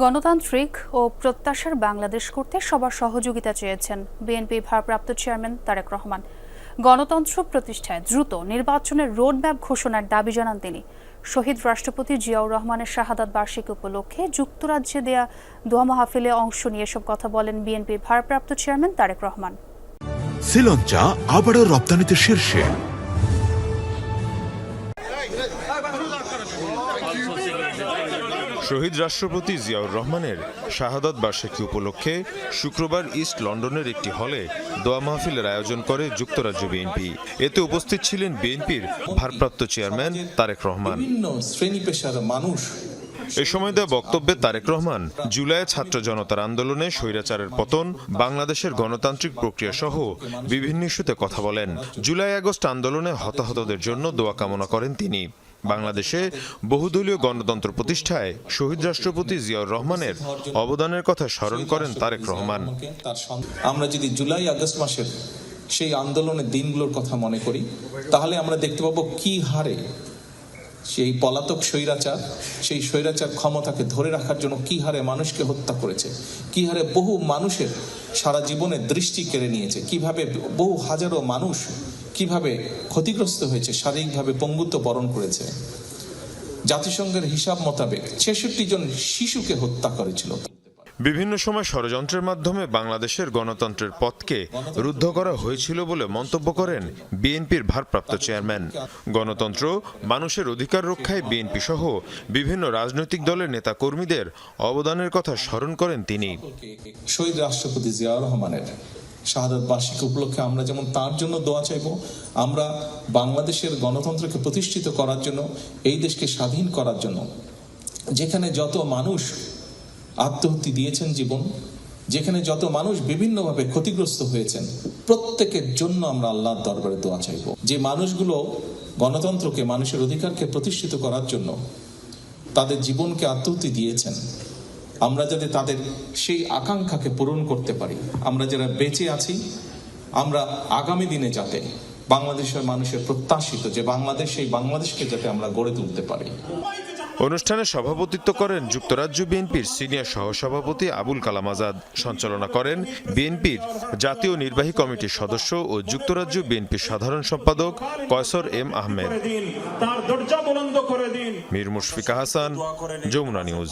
গণতান্ত্রিক ও প্রত্যাশার বাংলাদেশ করতে সবার সহযোগিতা চেয়েছেন বিএনপি ভারপ্রাপ্ত চেয়ারম্যান তারেক রহমান। গণতন্ত্র প্রতিষ্ঠায় দ্রুত নির্বাচনের রোডম্যাপ ঘোষণার দাবি জানান তিনি। শহীদ রাষ্ট্রপতি জিয়াউর রহমানের শাহাদাত বার্ষিকী উপলক্ষে যুক্তরাজ্যে দেয়া দোয়া মাহফিলে অংশ নিয়ে এসব কথা বলেন বিএনপির ভারপ্রাপ্ত চেয়ারম্যান তারেক রহমান। শ্রীলঞ্চা আবারও রপ্তানিতে শীর্ষে। শহীদ রাষ্ট্রপতি জিয়াউর রহমানের শাহাদত বার্ষিকী উপলক্ষে শুক্রবার ইস্ট লন্ডনের একটি হলে দোয়া মাহফিলের আয়োজন করে যুক্তরাজ্য বিএনপি। এতে উপস্থিত ছিলেন বিএনপির ভারপ্রাপ্ত চেয়ারম্যান তারেক রহমান। শ্রেণি পেশার মানুষ। এ সময় দেওয়া বক্তব্যে তারেক রহমান জুলাইয়ে ছাত্র জনতার আন্দোলনে স্বৈরাচারের পতন বাংলাদেশের গণতান্ত্রিক প্রক্রিয়া সহ বিভিন্ন ইস্যুতে কথা বলেন। জুলাই আগস্ট আন্দোলনে হতাহতদের জন্য দোয়া কামনা করেন তিনি। বাংলাদেশে বহুদলীয় গণতন্ত্র প্রতিষ্ঠায় শহীদ রাষ্ট্রপতি জিয়াউর রহমানের অবদানের কথা স্মরণ করেন তারেক রহমান। আমরা যদি জুলাই আগস্ট মাসের সেই আন্দোলনের দিনগুলোর কথা মনে করি, তাহলে আমরা দেখতে পাবো কি হারে সেই পলাতক স্বৈরাচার, সেই স্বৈরাচার ক্ষমতাকে ধরে রাখার জন্য কি হারে মানুষকে হত্যা করেছে, কি হারে বহু মানুষের সারা জীবনের দৃষ্টি কেড়ে নিয়েছে, কীভাবে বহু হাজারো মানুষ কীভাবে ক্ষতিগ্রস্ত হয়েছে শারীরিকভাবে পঙ্গুত্ব বরণ করেছে। জাতিসংঘের হিসাব মোতাবেক ছেষট্টি জন শিশুকে হত্যা করেছিল। বিভিন্ন সময় ষড়যন্ত্রের মাধ্যমে বাংলাদেশের গণতন্ত্রের পথকে রুদ্ধ করা হয়েছিল বলে মন্তব্য করেন বিএনপির ভারপ্রাপ্ত চেয়ারম্যান। গণতন্ত্র মানুষের অধিকার রক্ষায় বিএনপি সহ বিভিন্ন রাজনৈতিক দলের নেতা কর্মীদের অবদানের কথা স্মরণ করেন তিনি। শহীদ রাষ্ট্রপতি জিয়াউর রহমানের শাহাদাত বার্ষিকী উপলক্ষে আমরা যেমন তার জন্য দোয়া চাইব, আমরা বাংলাদেশের গণতন্ত্রকে প্রতিষ্ঠিত করার জন্য, এই দেশকে স্বাধীন করার জন্য, যেখানে যত মানুষ আত্মহত্যা দিয়েছেন জীবন, যেখানে যত মানুষ বিভিন্নভাবে ক্ষতিগ্রস্ত হয়েছেন, প্রত্যেকের জন্য আমরা আল্লাহর দরবারে দোয়া চাইব। যে মানুষগুলো গণতন্ত্রকে, মানুষের অধিকারকে প্রতিষ্ঠিত করার জন্য তাদের জীবনকে আত্মহত্যা দিয়েছেন আমরা যাতে তাদের সেই আকাঙ্ক্ষাকে পূরণ করতে পারি। আমরা যারা বেঁচে আছি আমরা আগামী দিনে যাতে বাংলাদেশের মানুষের প্রত্যাশিত যে বাংলাদেশ সেই বাংলাদেশকে যাতে আমরা গড়ে তুলতে পারি। অনুষ্ঠানে সভাপতিত্ব করেন যুক্তরাজ্য বিএনপির সিনিয়র সহসভাপতি আবুল কালাম আজাদ। সঞ্চালনা করেন বিএনপির জাতীয় নির্বাহী কমিটির সদস্য ও যুক্তরাজ্য বিএনপির সাধারণ সম্পাদক কয়সর এম আহমেদ। মীর মুশফিকা হাসান যমুনা নিউজ।